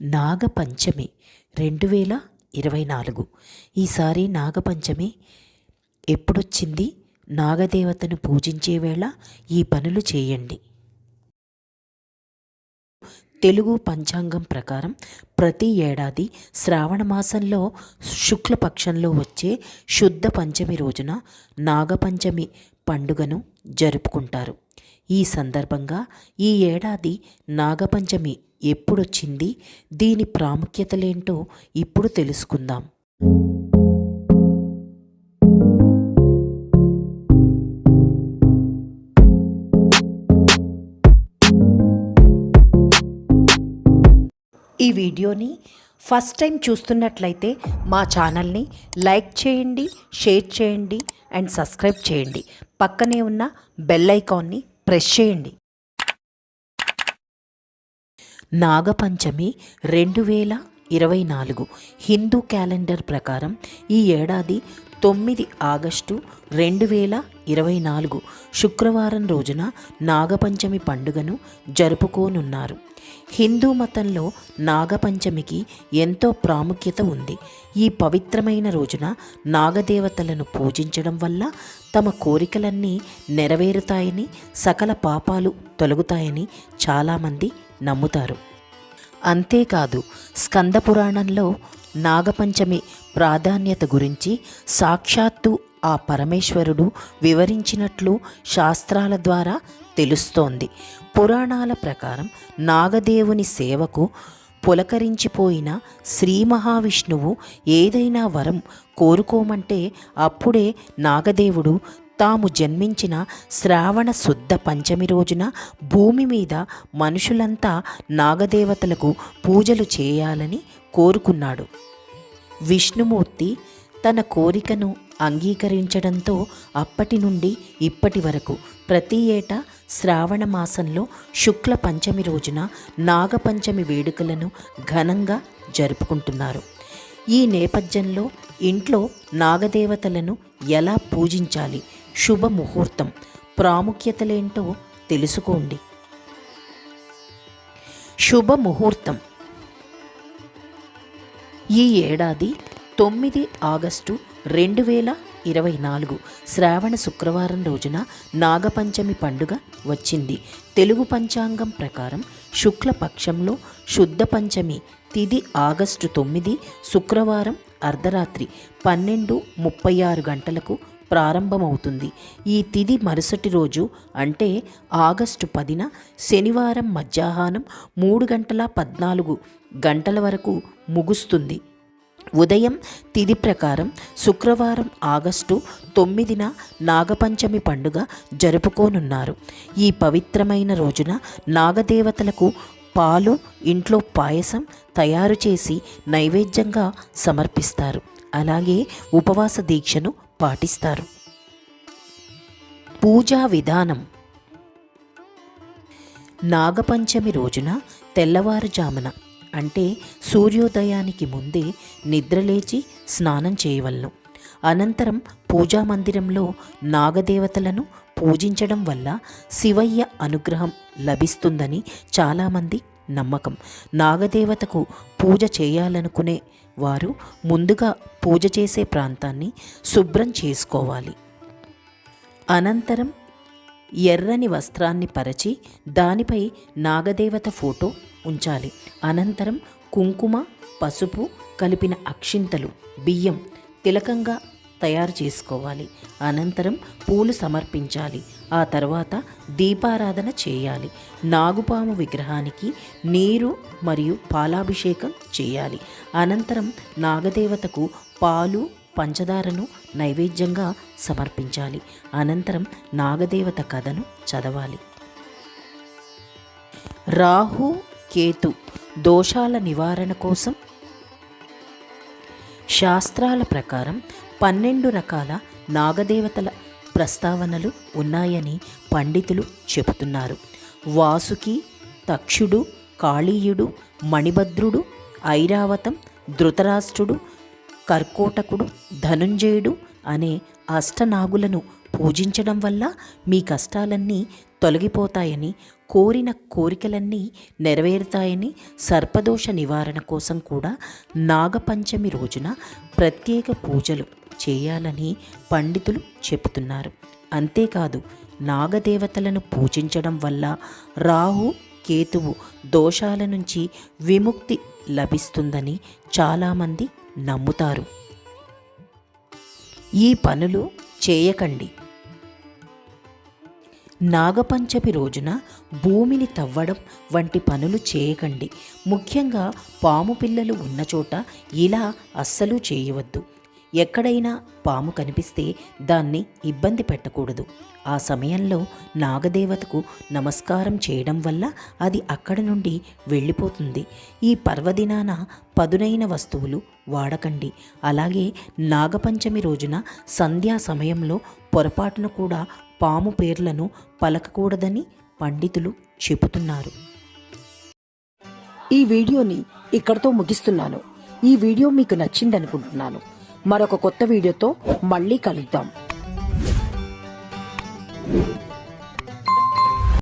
నాగపంచమి రెండు వేల ఇరవై నాలుగు. ఈసారి నాగపంచమి ఎప్పుడొచ్చింది? నాగదేవతను పూజించే వేళ ఈ పనులు చేయండి. తెలుగు పంచాంగం ప్రకారం ప్రతి ఏడాది శ్రావణ మాసంలో శుక్లపక్షంలో వచ్చే శుద్ధ పంచమి రోజున నాగపంచమి పండుగను జరుపుకుంటారు. ఈ సందర్భంగా ఈ ఏడాది నాగపంచమి ఎప్పుడొచ్చింది? దీని ప్రాముఖ్యతలేంటో ఇప్పుడు తెలుసుకుందాం. ఈ వీడియోని ఫస్ట్ టైం చూస్తున్నట్లయితే మా ఛానల్ని లైక్ చేయండి షేర్ చేయండి అండ్ సబ్స్క్రైబ్ చేయండి. పక్కనే ఉన్న బెల్ ఐకాన్ని ప్రెస్ చేయండి. నాగపంచమి రెండు వేల ఇరవై నాలుగు హిందూ క్యాలెండర్ ప్రకారం ఈ ఏడాది తొమ్మిది ఆగస్టు రెండు వేల ఇరవై నాలుగు శుక్రవారం రోజున నాగపంచమి పండుగను జరుపుకోనున్నారు. హిందూ మతంలో నాగపంచమికి ఎంతో ప్రాముఖ్యత ఉంది. ఈ పవిత్రమైన రోజున నాగదేవతలను పూజించడం వల్ల తమ కోరికలన్నీ నెరవేరుతాయని సకల పాపాలు తొలగుతాయని చాలామంది నమ్ముతారు. అంతేకాదు స్కంద పురాణంలో నాగపంచమి ప్రాధాన్యత గురించి సాక్షాత్తు ఆ పరమేశ్వరుడు వివరించినట్లు శాస్త్రాల ద్వారా తెలుస్తోంది. పురాణాల ప్రకారం నాగదేవుని సేవకు పులకరించిపోయిన శ్రీ మహావిష్ణువు ఏదైనా వరం కోరుకోమంటే అప్పుడే నాగదేవుడు తాము జన్మించిన శ్రావణ శుద్ధ పంచమి రోజున భూమి మీద మనుషులంతా నాగదేవతలకు పూజలు చేయాలని కోరుకున్నాడు. విష్ణుమూర్తి తన కోరికను అంగీకరించడంతో అప్పటి నుండి ఇప్పటి వరకు ప్రతి ఏటా శ్రావణ మాసంలో శుక్ల పంచమి రోజున నాగపంచమి వేడుకలను ఘనంగా జరుపుకుంటున్నారు. ఈ నేపథ్యంలో ఇంట్లో నాగదేవతలను ఎలా పూజించాలి? శుభముహూర్తం. ప్రాముఖ్యతలేంటో తెలుసుకోండి. శుభముహూర్తం. ఈ ఏడాది తొమ్మిది ఆగస్టు రెండు వేల ఇరవై నాలుగు శ్రావణ శుక్రవారం రోజున నాగపంచమి పండుగ వచ్చింది. తెలుగు పంచాంగం ప్రకారం శుక్లపక్షంలో శుద్ధ పంచమి తిది ఆగస్టు తొమ్మిది శుక్రవారం అర్ధరాత్రి పన్నెండు ముప్పై ఆరు గంటలకు ప్రారంభమవుతుంది. ఈ తిది మరుసటి రోజు అంటే ఆగస్టు పదిన శనివారం మధ్యాహ్నం మూడు గంటల పద్నాలుగు గంటల వరకు ముగుస్తుంది. ఉదయం తిది ప్రకారం శుక్రవారం ఆగస్టు తొమ్మిదిన నాగపంచమి పండుగ జరుపుకోనున్నారు. ఈ పవిత్రమైన రోజున నాగదేవతలకు పాలు ఇంట్లో పాయసం తయారు చేసి నైవేద్యంగా సమర్పిస్తారు. అలాగే ఉపవాస దీక్షను పాటిస్తారు. పూజా విధానం. నాగపంచమి రోజున తెల్లవారుజామున అంటే సూర్యోదయానికి ముందే నిద్రలేచి స్నానం చేయవలను. అనంతరం పూజా మందిరంలో నాగదేవతలను పూజించడం వల్ల శివయ్య అనుగ్రహం లభిస్తుందని చాలామంది నమ్మకం. నాగదేవతకు పూజ చేయాలనుకునే వారు ముందుగా పూజ చేసే ప్రాంతాన్ని శుభ్రం చేసుకోవాలి. అనంతరం ఎర్రని వస్త్రాన్ని పరచి దానిపై నాగదేవత ఫోటో ఉంచాలి. అనంతరం కుంకుమ పసుపు కలిపిన అక్షింతలు బియ్యం తిలకంగా తయారు చేసుకోవాలి. అనంతరం పూలు సమర్పించాలి. ఆ తర్వాత దీపారాధన చేయాలి. నాగుపాము విగ్రహానికి నీరు మరియు పాలాభిషేకం చేయాలి. అనంతరం నాగదేవతకు పాలు పంచదారను నైవేద్యంగా సమర్పించాలి. అనంతరం నాగదేవత కథను చదవాలి. రాహు కేతు దోషాల నివారణ కోసం శాస్త్రాల ప్రకారం పన్నెండు రకాల నాగదేవతల ప్రస్తావనలు ఉన్నాయని పండితులు చెబుతున్నారు. వాసుకి తక్షుడు కాళీయుడు మణిభద్రుడు ఐరావతం ధృతరాష్ట్రుడు కర్కోటకుడు ధనుంజయుడు అనే అష్టనాగులను పూజించడం వల్ల మీ కష్టాలన్నీ తొలగిపోతాయని కోరిన కోరికలన్నీ నెరవేరుతాయని సర్పదోష నివారణ కోసం కూడా నాగపంచమి రోజున ప్రత్యేక పూజలు చేయాలని పండితులు చెబుతున్నారు. అంతేకాదు నాగదేవతలను పూజించడం వల్ల రాహు కేతువు దోషాల నుంచి విముక్తి లభిస్తుందని చాలామంది నమ్ముతారు. ఈ పనులు చేయకండి. నాగపంచమి రోజున భూమిని తవ్వడం వంటి పనులు చేయకండి. ముఖ్యంగా పాము పిల్లలు ఉన్న చోట ఇలా అస్సలు చేయవద్దు. ఎక్కడైనా పాము కనిపిస్తే దాన్ని ఇబ్బంది పెట్టకూడదు. ఆ సమయంలో నాగదేవతకు నమస్కారం చేయడం వల్ల అది అక్కడ నుండి వెళ్ళిపోతుంది. ఈ పర్వదినాన పదునైన వస్తువులు వాడకండి. అలాగే నాగపంచమి రోజున సంధ్యా సమయంలో పొరపాటున కూడా పాము పేర్లను పలకకూడదని పండితులు చెబుతున్నారు. ఈ వీడియోని ఇక్కడతో ముగిస్తున్నాను. ఈ వీడియో మీకు నచ్చిందనుకుంటున్నాను. మరొక కొత్త వీడియోతో మళ్ళీ కలుద్దాం.